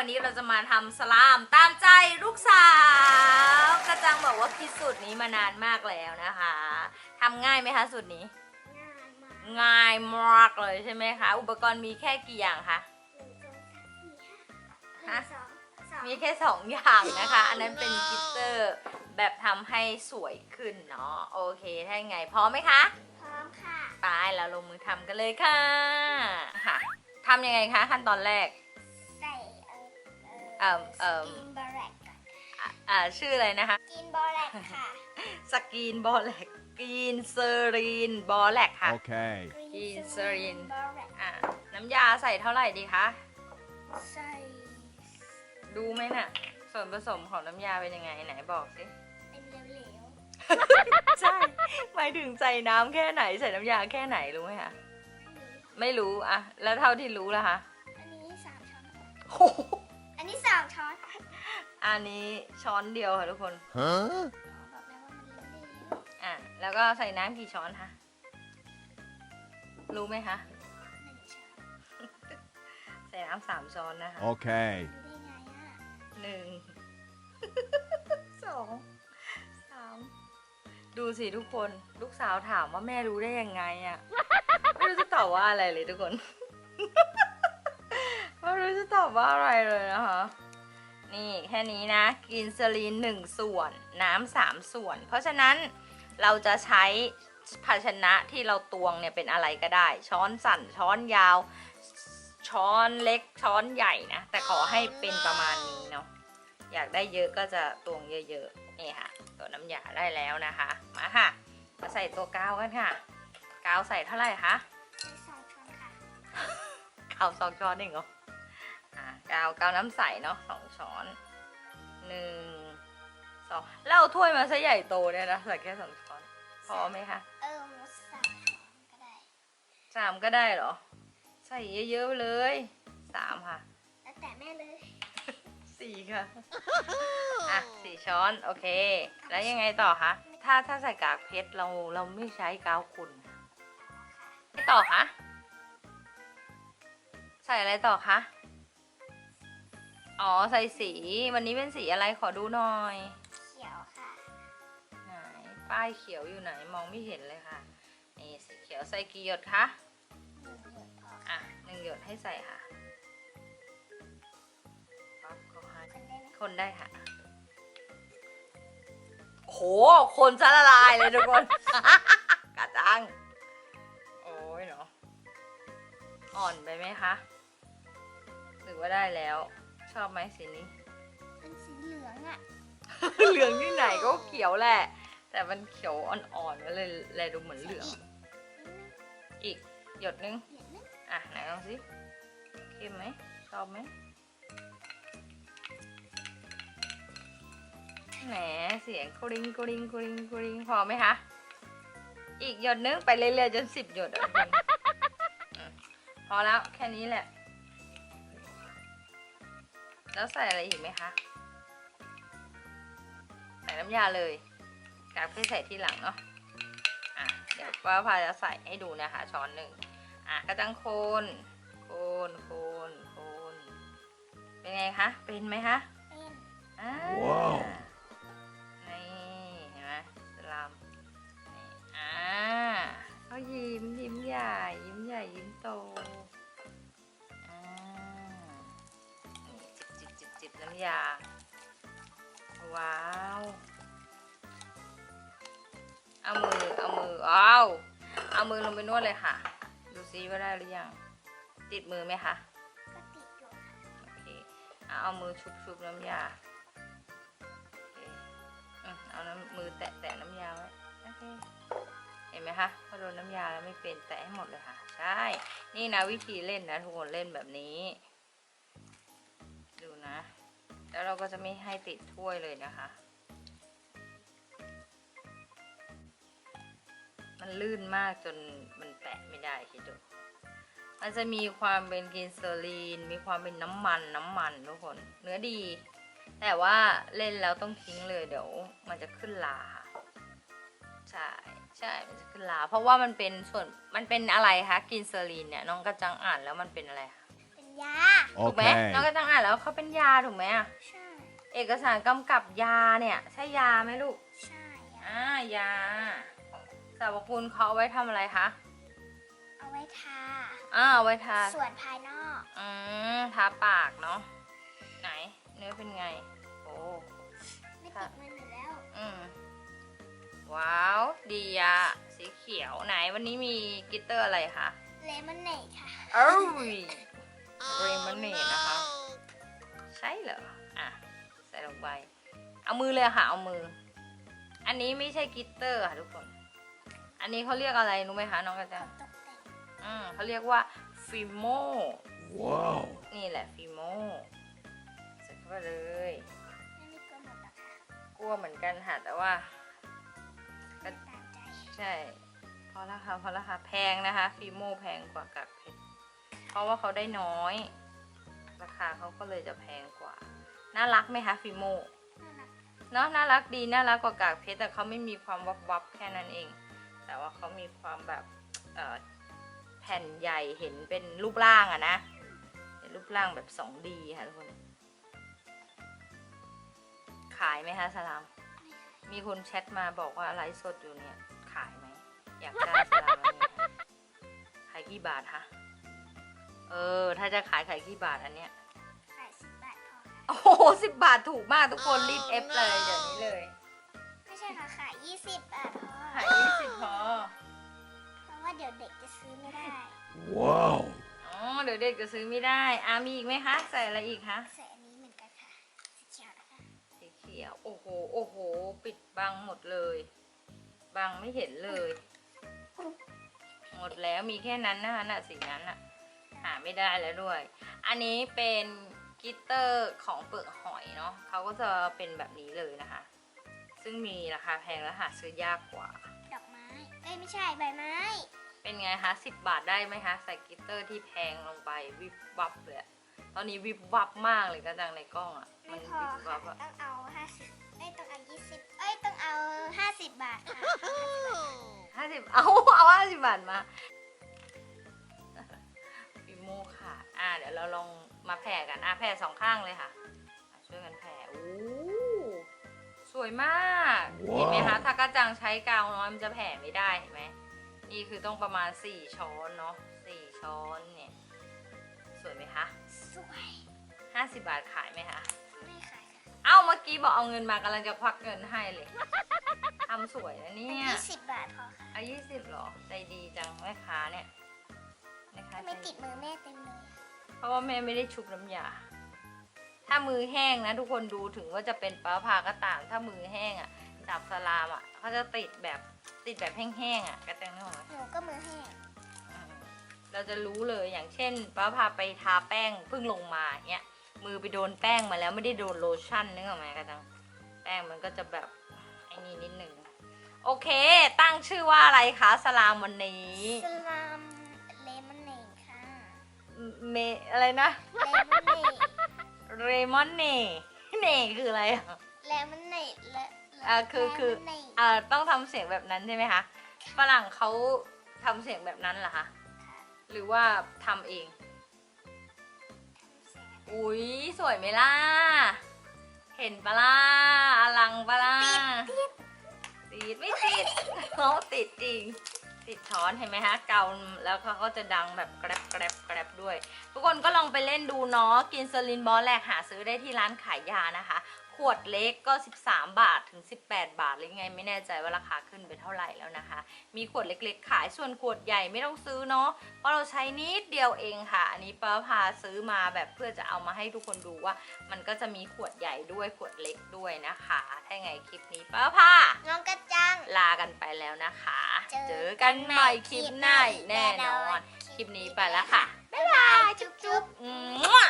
วันนี้เราจะมาทำสลามตามใจลูกสาวกระจังบอกว่าคิดสูตรนี้มานานมากแล้วนะคะทำง่ายไหมคะสูตรนี้ ง่ายมากง่ายมากเลยใช่ไหมคะ อุปกรณ์มีแค่กี่อย่างคะหนึ่งสองสามสี่ห้าหนึ่งสองสองมีแค่สองอย่างนะคะ อันนั้นเป็นกลิตเตอร์แบบทำให้สวยขึ้นเนาะโอเคถ้ายังไงพร้อมไหมคะพร้อมค่ะไปเราลงมือทำกันเลยค่ะค่ะทำยังไงคะขั้นตอนแรกใส่ เอิ่มเอิ่มกินบอแลกก่อนอะอ่าชื่ออะไรนะคะ กินบอแลกค่ะสกรีนบอลแลกกรีนเซอรีนบอลแลกค่ะ Okay. กินเซรีน บอแลกอะน้ำยาใส่เท่าไหร่ดีคะ ใส่ดูไหมน่ะ ส่วนผสมของน้ำยาเป็นยังไงไหนบอกสิ เป็นเหลวใช่หมายถึงใส่น้ำแค่ไหนใส่น้ำยาแค่ไหนรู้ไหมคะๆอันนี้ไม่รู้อะแล้วเท่าที่รู้ล่ะคะอันนี้สามช้อนโอ้โหอั นนี้สามช้อนอันนี้ช้อนเดียวค่ะทุกคน Huh? บอกแล้วว่ามันเหลวอะแล้วก็ใส่น้ำกี่ช้อนคะ รู้ไหมคะ ๆหนึ่งช้อนใส่น้ำสามช้อนนะคะ Okay. รู้ได้ไงอะหนึ่ง สองสามดูสิทุกคน ลูกสาวถามว่าแม่รู้ได้ยังไงอะ่ะไม่รู้จะตอบว่าอะไรเลยทุกคนไม่ รู้จะตอบว่าอะไรเลยนะคะ นี่แค่นี้นะกินซลีนหนึ่งส่วน น้ำสามส่วน เพราะฉะนั้นเราจะใช้ภาชนะที่เราตวงเนี่ยเป็นอะไรก็ได้ ช้อนสั่นช้อนยาว ช้อนเล็กช้อนใหญ่นะ แต่ขอให้เป็นประมาณนี้เนาะอยากได้เยอะก็จะตวงเยอะๆนี่ค่ะ ตัวน้ำยาได้แล้วนะคะ มาค่ะมาใส่ตัวกาวกันค่ะ กาวใส่เท่าไหร่คะใส่สองช้อนค่ะ กาวสองช้อนเองเหรอ อ่ากาวกาวน้ำใสเนาะสองช้อนหนึ่งสองแล้วเอาถ้วยมาซะใหญ่โตเนี่ยนะใส่แค่สองช้อนพอไหมคะเออสามช้อนก็ได้สามก็ได้เหรอ ใส่เยอะๆไปเลยสามค่ะ แล้วแต่แม่เลย สี่ค่ะ อะสี่ช้อนโอเค แล้วยังไงต่อคะถ้าถ้าใส่กากเพชรเราเราไม่ใช้กาวขุ่นไม่ต่อคะใส่อะไรต่อคะ อ๋อใส่สีวันนี้เป็นสีอะไรขอดูหน่อย เขียวค่ะ ไหนป้ายเขียวอยู่ไหนมองไม่เห็นเลยค่ะ นี่สีเขียวใส่กี่หยดคะหนึ่งหยดพออะหนึ่งหยดให้ใส่ค่ะปั๊บก็ให้คนได้ไหมคนได้ค่ะ โห คนจะละลายเลยทุกคน กระจัง โอ้ยเนาะอ่อนไปไหมคะ หรือว่าได้แล้ว ชอบไหมสีนี้ เป็นสีเหลืองอะเหลืองที่ไหนก็เขียวแหละ แต่มันเขียวอ่อนๆก็เลยแลดูเหมือนเหลือง อีกหยดนึง เหลืองนึงอะไหนลองสิเข้มไหมชอบไหมแหมเสียงกริงกริงกริงกริงพอไหมคะ อีกหยดนึงไปเรื่อยๆจนสิบหยดอะทุกคนอืมพอแล้วแค่นี้แหละ แล้วใส่อะไรอีกไหมคะ ใส่น้ำยาเลยกากไปใส่ที่หลังเนาะอะเดี๋ยวป้าพาจะใส่ให้ดูนะคะช้อนหนึ่งอะกระจังโคน โคน โคน โคน เป็นไงคะ เป็นไหมคะ ยา ว้าว เอามือ เอามืออ้าวเอามือลงไปนวดเลยค่ะ ดูซิว่าได้หรือยัง ติดมือไหมคะก็ติดอยู่ค่ะโอเคเอาเอามือชุบชุบน้ำยาโอเคอืมเอาน้ำมือแตะแตะน้ำยาไว้ โอเค เห็นไหมคะพอโดนน้ำยาแล้วไม่เป็นแตะให้หมดเลยค่ะ ใช่ นี่นะวิธีเล่นนะทุกคนเล่นแบบนี้ ดูนะ แล้วเราก็จะไม่ให้ติดถ้วยเลยนะคะ มันลื่นมากจนมันแตะไม่ได้คิดดูมันจะมีความเป็นกลินเซอรีน มีความเป็นน้ำมันน้ำมันทุกคน เนื้อดี แต่ว่าเล่นแล้วต้องทิ้งเลยเดี๋ยวมันจะขึ้นลาค่ะใช่ใช่มันจะขึ้นลา เพราะว่ามันเป็นส่วนมันเป็นอะไรคะกลินเซอรีนเนี่ยน้องกระจังอ่านแล้วมันเป็นอะไรคะเป็นยาถูกไหม Okay. น้องก็ต้อง ยาถูกไหมอะใช่ เอกสารกำกับยาเนี่ย ใช่ยาไหมลูก ใช่ยาอ่ายาสรรพคุณเขาเอาไว้ทำอะไรคะเอาไว้ทา อ่าเอาไว้ทาส่วนภายนอก อืมทาปากเนาะไหน เนื้อเป็นไง โอ้ ไม่ติดมือหนูแล้ว อืมว้าว ดีอะสีเขียวไหนวันนี้มีกลิตเตอร์อะไรคะเลมอนเนดค่ะ เอ้ยเรมอนเนตนะคะ ใช่เหรอ อะ ใส่ลงไป เอามือเลยค่ะ เอามือ อันนี้ไม่ใช่กลิตเตอร์ค่ะทุกคน อันนี้เขาเรียกอะไรรู้ไหมคะน้องกระจังตกแต่งอืมเขาเรียกว่าฟิโม Whoa. นี่แหละฟิโมใส่เข้าไปเลยไม่มีกลัวหมดหรอกค่ะกลัวเหมือนกันค่ะแต่ว่าก็ตามใจใช่ พอแล้วค่ะพอแล้วค่ะ แพงนะคะ ฟิโมแพงกว่ากากเพชร เพราะว่าเขาได้น้อย ราคาเขาก็เลยจะแพงกว่า น่ารักไหมคะฟิโมน่ารักเนาะน่ารักดีน่ารักกว่ากากเพชรแต่เขาไม่มีความวับวับๆแค่นั้นเอง แต่ว่าเขามีความแบบเอ่อแผ่นใหญ่เห็นเป็นรูปร่างอะนะเป็นรูปร่างแบบ 2D ค่ะทุกคน ขายไหมคะสลาม มีคนแชทมาบอกว่าไลฟ์สดอยู่เนี่ย ขายไหม อยากได้สลามอันนี้ขายกี่บาทคะ เออ ถ้าจะขายขายกี่บาทอันเนี้ย ขายสิบบาทพอค่ะ โอ้โหสิบบาทถูกมากทุกคนรีบเอฟเลยเดี๋ยวนี้เลย ไม่ใช่ค่ะ ขายยี่สิบบาทพอ ขายยี่สิบพอ เพราะว่าเดี๋ยวเด็กจะซื้อไม่ได้ Whoa. อ๋อ เดี๋ยวเด็กจะซื้อไม่ได้ อามีอีกไหมคะ ใส่อะไรอีกคะ ใส่อันนี้เหมือนกันค่ะ สีเขียวนะคะ สีเขียว โอ้โห โอ้โห ปิดบังหมดเลย บังไม่เห็นเลย หมดแล้วมีแค่นั้นนะคะน่ะสีนั้นน่ะหาไม่ได้แล้วด้วย อันนี้เป็นกลิตเตอร์ของเปลือกหอยเนาะเขาก็จะเป็นแบบนี้เลยนะคะ ซึ่งมีราคาแพงและหาซื้อยากกว่า ดอกไม้เอ้ยไม่ใช่ใบไม้ เป็นไงคะสิบบาทได้ไหมคะใส่กลิตเตอร์ที่แพงลงไปวิบวับเลยอะตอนนี้วิบวับมากเลยกระจังในกล้องอะมัไม่นพอวิบค่ะวับอะต้องเอาห้าสิบเอ้ยต้องเอายี่สิบเอ้ยต้องเอาห้าสิบบาทค่ะ ห้าสิบเอาเอาห้าสิบบาทมา ฟิโมค่ะ อ่า เดี๋ยวเราลองมาแผ่กันอะแผ่สองข้างเลยค่ะอะ ช่วยกันแผ่โอ้สวยมากว้าวเห็นไหมคะ ถ้ากระจังใช้กาวน้อยมันจะแผ่ไม่ได้เห็นไหมนี่คือต้องประมาณสี่ช้อนเนาะสี่ช้อนเนี่ย สวยไหมคะ สวยห้าสิบบาทขายไหมคะ ไม่ขายค่ะ เอ้า เมื่อกี้บอกเอาเงินมากำลังจะควักเงินให้เลย ทำสวยนะเนี่ยยี่สิบบาทพอค่ะอายี่สิบหรอ ใจดีจังแม่ค้าเนี่ย แม่ค้าถ้าไม่ใจติดมือแม่เต็มเลยเพราะว่าแม่ไม่ได้ชุบน้ำยา ถ้ามือแห้งนะ ทุกคนดูถึงว่าจะเป็นป้าพาก็ตาม ถ้ามือแห้งอะจับสลามอะเขาจะติดแบบติดแบบแห้งๆอะกระแตงนึกออกไหมหนูก็มือแห้งอืมเราจะรู้เลยอย่างเช่นป้าพาไปทาแป้งเพิ่งลงมาเนี้ยมือไปโดนแป้งมาแล้วไม่ได้โดนโลชั่นนึกออกไหมกระตังแป้งมันก็จะแบบไอ้นี่นิดหนึ่งโอเค ตั้งชื่อว่าอะไรคะสลามวันนี้ สลาม เมอะไรนะเลมอนเนดเรมอนเน่เน่คืออะไรอะเลมอนเนดและอ่าคือคือเลมนเนดอ่าต้องทำเสียงแบบนั้นใช่ไหมคะฝรั่งเขาทำเสียงแบบนั้นเหรอคะค่ะหรือว่าทำเองทำเสียงอุ๊ยสวยไหมล่ะ เห็นปะล่ะอลังปะล่ะติดไม่ติดเขาติดจริงติด ช้อนเห็นไหมฮะเกาแล้วเขาก็จะดังแบบแกรบแกรบแกรบด้วย ทุกคนก็ลองไปเล่นดูเนาะกินเซรินบอลแลกหาซื้อได้ที่ร้านขายยานะคะ ขวดเล็กก็ 13 บาทถึง 18 บาทหรือไง ไม่แน่ใจว่าราคาขึ้นไปเท่าไหร่แล้วนะคะ มีขวดเล็กๆ ขายส่วนขวดใหญ่ไม่ต้องซื้อเนาะเพราะเราใช้นิดเดียวเองค่ะ อันนี้ป้าพาซื้อมาแบบเพื่อจะเอามาให้ทุกคนดูว่า มันก็จะมีขวดใหญ่ด้วยขวดเล็กด้วยนะคะ ถ้าไงคลิปนี้ป้าพาน้องกระจัง ลากันไปแล้วนะคะ เจอเจอกันใหม่คลิปหน้าอีกแน่นอน คลิปนี้ไปแล้วค่ะ บ๊ายบาย จุ๊บจุ๊บอืม